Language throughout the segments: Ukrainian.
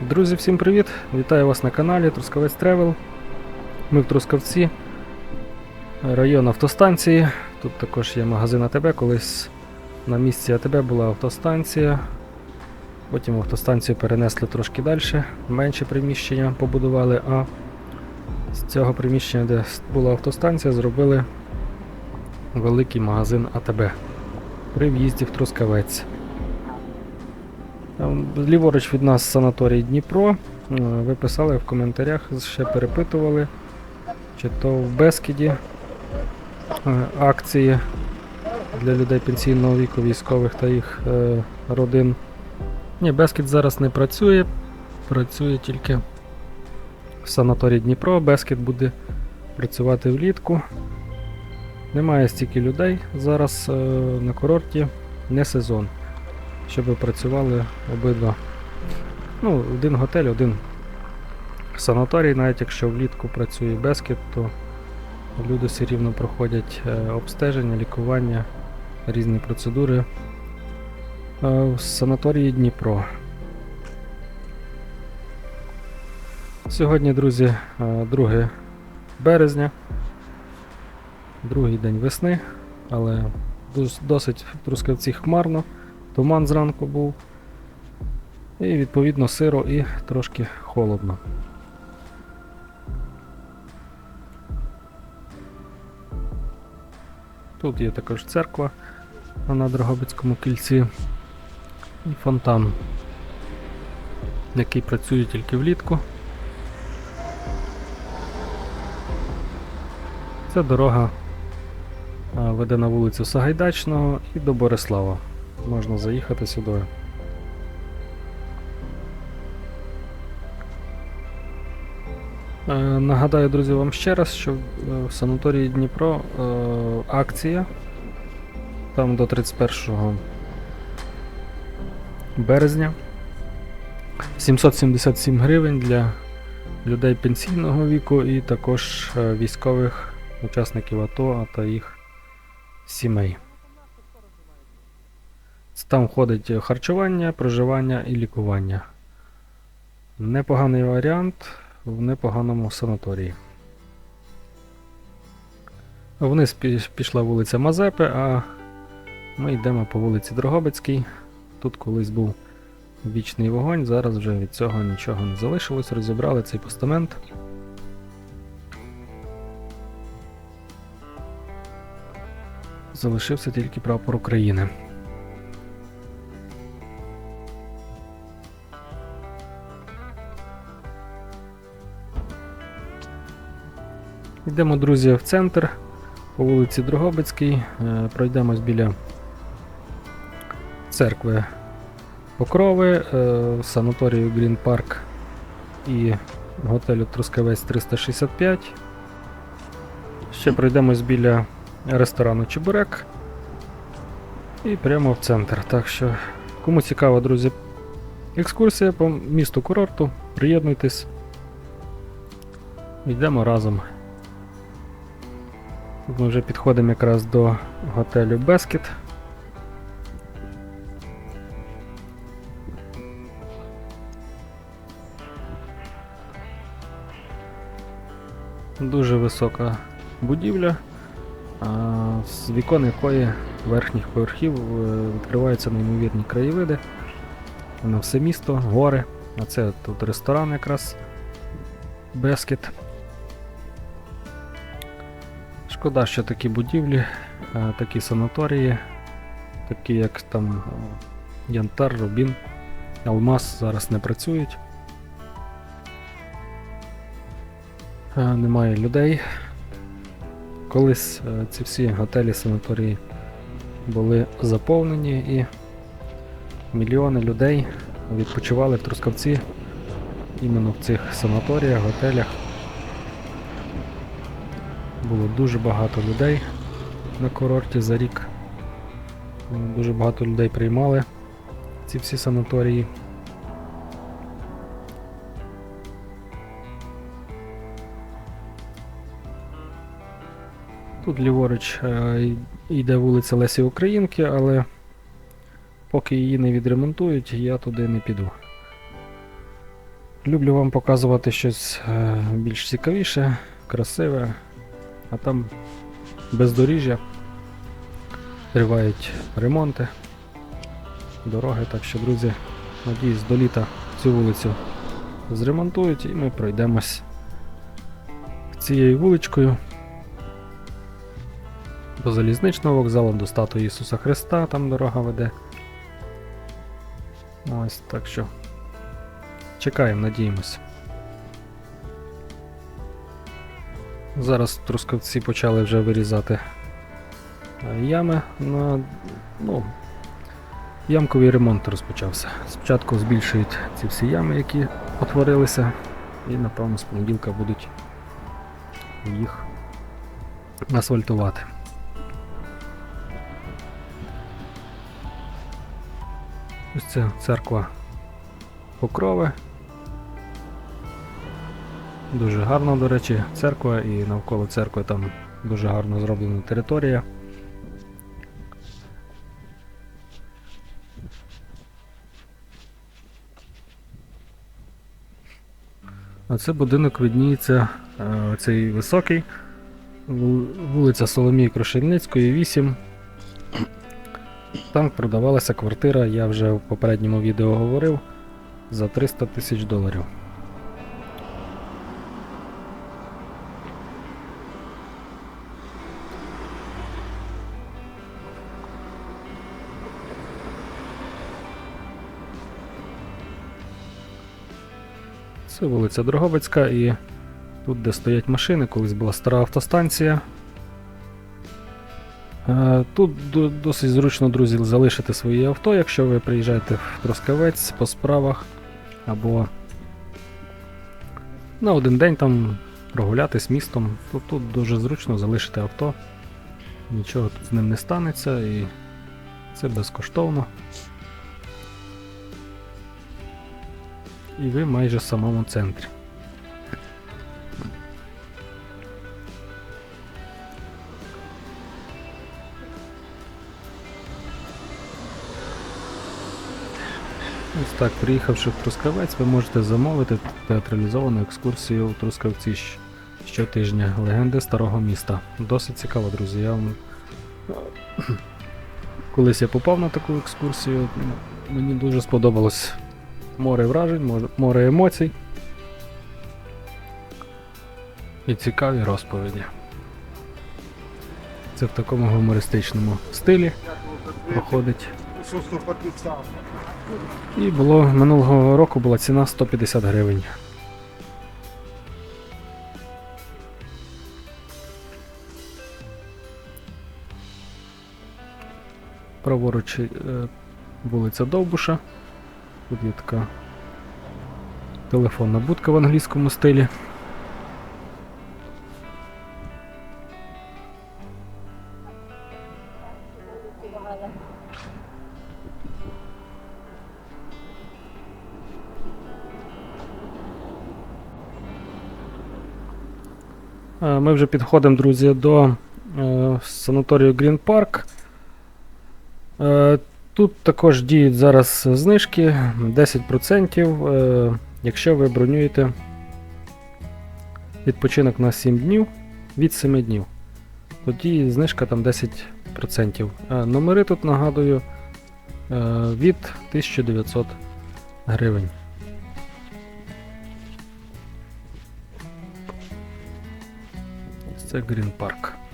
Друзі, всім привіт! Вітаю вас на каналі Трускавець Тревел. Ми в Трускавці, район автостанції. Тут також є магазин АТБ. Колись на місці АТБ була автостанція. Потім автостанцію перенесли трошки далі, менше приміщення побудували, а з цього приміщення, де була автостанція, зробили великий магазин АТБ при в'їзді в Трускавець. Там Ліворуч від нас санаторій Дніпро. Е, Ви писали в коментарях, ще перепитували, чи то в Бескіді е, акції для людей пенсійного віку, військових та їх е, родин. Ні, Бескід зараз не працює, працює тільки в санаторії Дніпро. Бескід буде працювати влітку. Немає стільки людей зараз на курорті, не сезон щоб працювали обидва. Ну, один готель, один санаторій, навіть якщо влітку працює Бескет, то люди все рівно проходять е, обстеження, лікування, різні процедури е, в санаторії Дніпро. Сьогодні, друзі, е, 2 березня, другий день весни, але дос- досить в Трускавці хмарно. Туман зранку був. І відповідно сиро і трошки холодно. Тут є також церква на Дрогобицькому кільці і фонтан, який працює тільки влітку. Ця дорога веде на вулицю Сагайдачного і до Борислава можна заїхати сюди. Е, Нагадаю, друзі, вам ще раз, що е, в санаторії Дніпро е, акція там до 31 березня 777 гривень для людей пенсійного віку і також військових учасників АТО та їх сімей. Там входить харчування, проживання і лікування. Непоганий варіант в непоганому санаторії. Вниз пішла вулиця Мазепи, а ми йдемо по вулиці Дрогобицькій. Тут колись був вічний вогонь, зараз вже від цього нічого не залишилось, розібрали цей постамент. Залишився тільки прапор України. Йдемо, друзі, в центр по вулиці Дрогобицькій. Е, Пройдемось біля церкви Покрови, е, санаторію Green Park і готелю Трускавець 365. Ще пройдемось біля ресторану Чебурек. І прямо в центр. Так що, кому цікаво, друзі, екскурсія по місту курорту, приєднуйтесь. Йдемо разом. Ми вже підходимо якраз до готелю Бескет. Дуже висока будівля, з вікон якої верхніх поверхів е, відкриваються неймовірні краєвиди. На все місто, гори. А це тут ресторан якраз Бескет. Шкода, що такі будівлі, е, такі санаторії, такі як там е, Янтар, Рубін, Алмаз зараз не працюють. Е, Немає людей. Колись ці всі готелі, санаторії були заповнені і мільйони людей відпочивали в Трускавці іменно в цих санаторіях, готелях. Було дуже багато людей на курорті за рік. Дуже багато людей приймали ці всі санаторії. Тут ліворуч е, йде вулиця Лесі Українки, але поки її не відремонтують, я туди не піду. Люблю вам показувати щось е, більш цікавіше, красиве, а там бездоріжжя. Тривають ремонти, дороги, так що, друзі, надіюсь, до літа цю вулицю зремонтують і ми пройдемось цією вуличкою до залізничного вокзалу, до статуї Ісуса Христа, там дорога веде. Ось так що. Чекаємо, надіємося. Зараз трускавці почали вже вирізати е, ями на. Ну, ямковий ремонт розпочався. Спочатку збільшують ці всі ями, які утворилися, і напевно з понеділка будуть їх асфальтувати. Ось це церква Покрови. Дуже гарна, до речі, церква і навколо церкви там дуже гарно зроблена територія. А це будинок видніється е, цей високий. Вулиця Соломії Крушельницької, 8. Там продавалася квартира, я вже в попередньому відео говорив, за 300 тисяч доларів. Це вулиця Дрогобицька і тут, де стоять машини, колись була стара автостанція. Е, Тут досить зручно, друзі, залишити свої авто, якщо ви приїжджаєте в Трускавець по справах або на один день там прогулятись містом, то тут дуже зручно залишити авто. Нічого тут з ним не станеться і це безкоштовно. І ви майже в самому центрі. Ось так, приїхавши в Трускавець, ви можете замовити театралізовану екскурсію у Трускавці щотижня. Легенди старого міста. Досить цікаво, друзі. Я вам... Колись я попав на таку екскурсію, мені дуже сподобалось море вражень, море- емоцій. І цікаві розповіді. Це в такому гумористичному стилі проходить. І було минулого року була ціна 150 гривень. Праворуч е, вулиця Довбуша. Тут є така телефонна будка в англійському стилі. Е, Ми вже підходимо, друзі, до е, санаторію Green Park. Тут також діють зараз знижки 10%, е, якщо ви бронюєте відпочинок на 7 днів від 7 днів. Тоді знижка там 10%. Е, Номери тут нагадую е, від 1900 гривень. Це Green Park.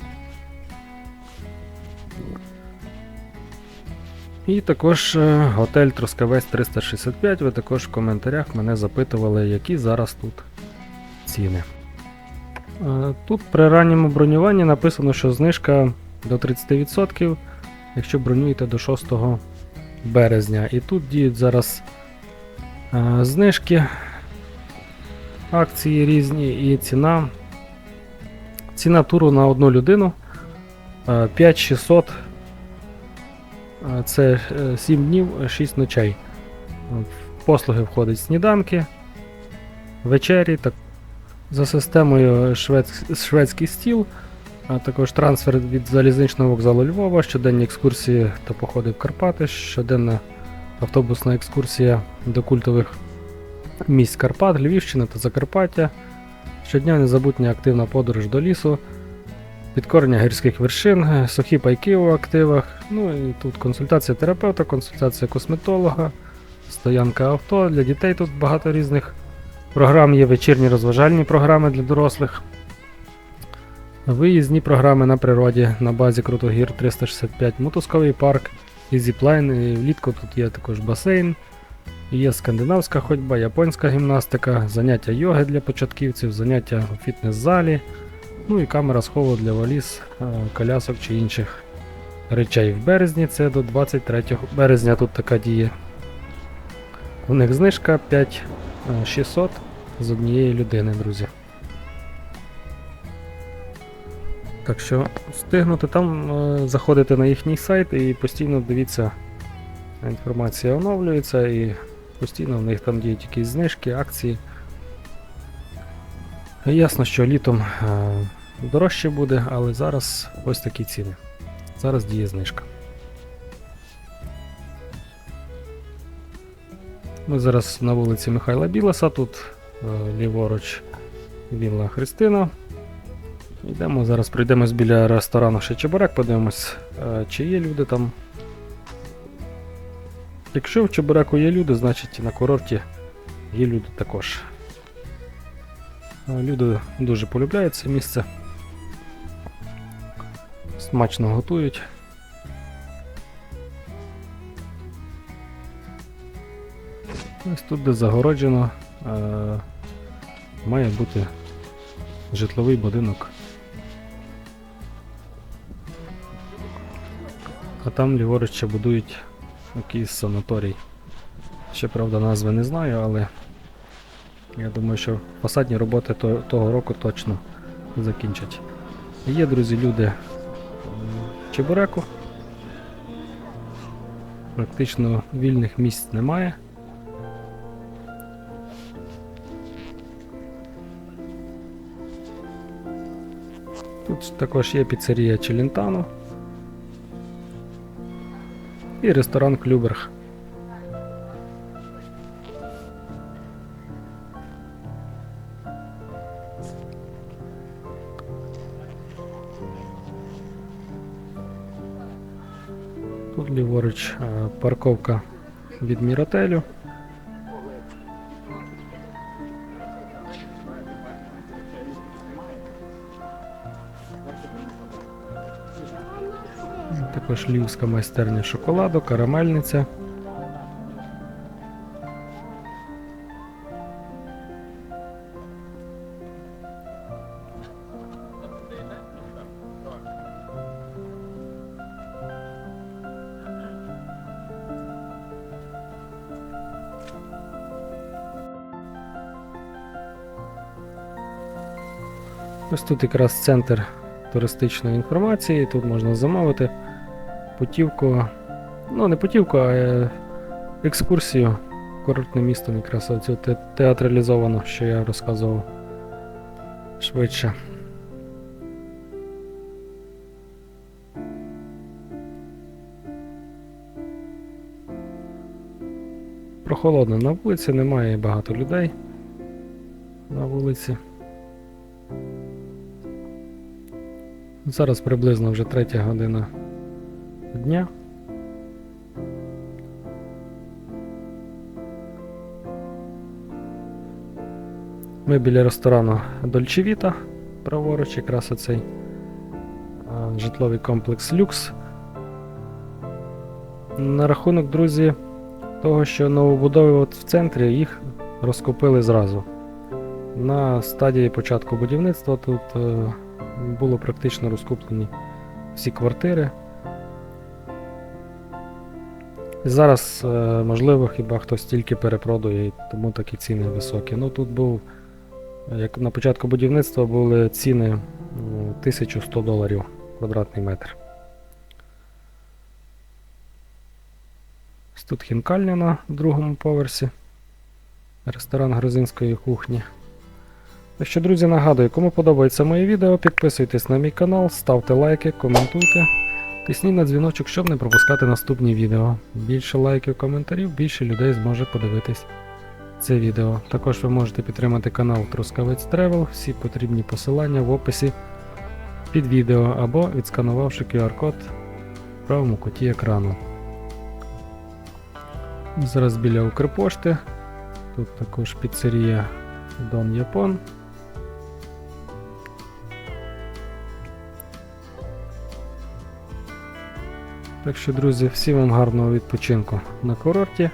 І також е, готель Трускавець 365. Ви також в коментарях мене запитували, які зараз тут ціни. Е, Тут при ранньому бронюванні написано, що знижка до 30%, якщо бронюєте до 6 березня. І тут діють зараз е, знижки, акції різні і ціна. Ціна туру на одну людину е, 5600. Е, Це 7 днів, 6 ночей. В послуги входять сніданки, вечері, так, за системою шведсь- шведський стіл, а також трансфер від залізничного вокзалу Львова, щоденні екскурсії та походи в Карпати, щоденна автобусна екскурсія до культових місць Карпат, Львівщини та Закарпаття. Щодня незабутня активна подорож до лісу, підкорення гірських вершин, е, сухі пайки у активах. Ну і тут консультація терапевта, консультація косметолога, стоянка авто. Для дітей тут багато різних програм є вечірні розважальні програми для дорослих. Виїзні програми на природі на базі Крутогір 365, мотузковий парк і зіплайн. І влітку тут є також басейн, є скандинавська ходьба, японська гімнастика, заняття йоги для початківців, заняття у фітнес-залі, ну і камера схову для валіз, е, колясок чи інших речей. В березні це до 23 березня тут така діє. У них знижка 5600 з однієї людини, друзі. Так що встигнути там е, заходите на їхній сайт і постійно дивіться, інформація оновлюється і постійно в них там діють якісь знижки, акції. Ясно, що літом е, дорожче буде, але зараз ось такі ціни. Зараз діє знижка. Ми зараз на вулиці Михайла Білеса, тут е, ліворуч Вілла Христина. Йдемо зараз, пройдемось біля ресторану ще Чебурек, подивимось, е, чи є люди там. Якщо в Чебуреку є люди, значить на курорті є люди також. Люди дуже полюбляють це місце. Смачно готують. Ось тут, де загороджено, е, має бути житловий будинок. А там ліворуч ще будують якийсь санаторій. Ще правда назви не знаю, але я думаю, що фасадні роботи то- того року точно закінчать. Є, друзі, люди Чебуреку. Практично вільних місць немає. Тут також є піцерія Челентано і ресторан Клюберг. Ліворуч е, парковка від Міротелю. Також львівська майстерня шоколаду, карамельниця. Ось тут якраз центр туристичної інформації, тут можна замовити путівку, ну не путівку, а е, екскурсію курортним містом, якраз оцю те- театралізовану, що я розказував швидше. Прохолодно на вулиці, немає багато людей на вулиці. Зараз приблизно вже третя година дня. Ми біля ресторану Vita, праворуч, якраз оцей житловий комплекс Люкс. На рахунок, друзі, того, що новобудови от в центрі їх розкупили зразу. На стадії початку будівництва тут е, було практично розкуплені всі квартири. Зараз, е, можливо, хіба хтось тільки перепродує, і тому такі ціни високі. Ну тут був, як на початку будівництва були ціни 1100 доларів квадратний метр. Тут хінкальня на другому поверсі. Ресторан грузинської кухні. Так що, друзі, нагадую, кому подобається моє відео, підписуйтесь на мій канал, ставте лайки, коментуйте, тисніть на дзвіночок, щоб не пропускати наступні відео. Більше лайків, коментарів, більше людей зможе подивитись це відео. Також ви можете підтримати канал Трускавець Travel, всі потрібні посилання в описі під відео або відсканувавши QR-код в правому куті екрану. Зараз біля Укрпошти. Тут також піцерія Дон Япон. Так що, друзі, всім вам гарного відпочинку на курорті,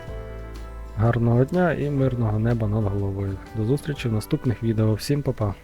гарного дня і мирного неба над головою. До зустрічі в наступних відео. Всім па-па!